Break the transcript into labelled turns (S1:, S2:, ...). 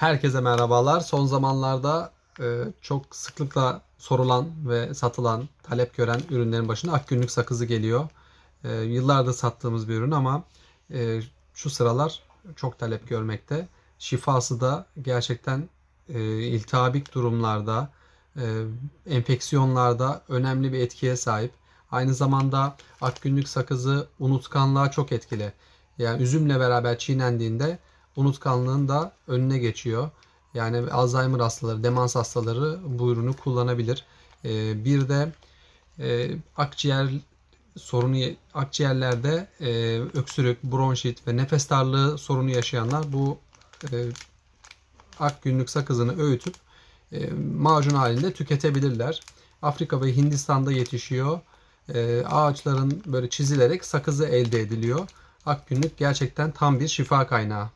S1: Herkese merhabalar. Son zamanlarda e, çok sıklıkla sorulan ve satılan, talep gören ürünlerin başına Akgünlük sakızı geliyor. E, yıllardır sattığımız bir ürün ama e, şu sıralar çok talep görmekte. Şifası da gerçekten iltihabik durumlarda, enfeksiyonlarda önemli bir etkiye sahip. Aynı zamanda Akgünlük sakızı unutkanlığa çok etkili. Yani üzümle beraber çiğnendiğinde unutkanlığın da önüne geçiyor. Yani Alzheimer hastaları, demans hastaları bu ürünü kullanabilir. Ee, bir de e, akciğer sorunu, akciğerlerde e, öksürük, bronşit ve nefes darlığı sorunu yaşayanlar bu e, ak günlük sakızını öğütüp e, macun halinde tüketebilirler. Afrika ve Hindistan'da yetişiyor. E, ağaçların böyle çizilerek sakızı elde ediliyor. Ak günlük gerçekten tam bir şifa kaynağı.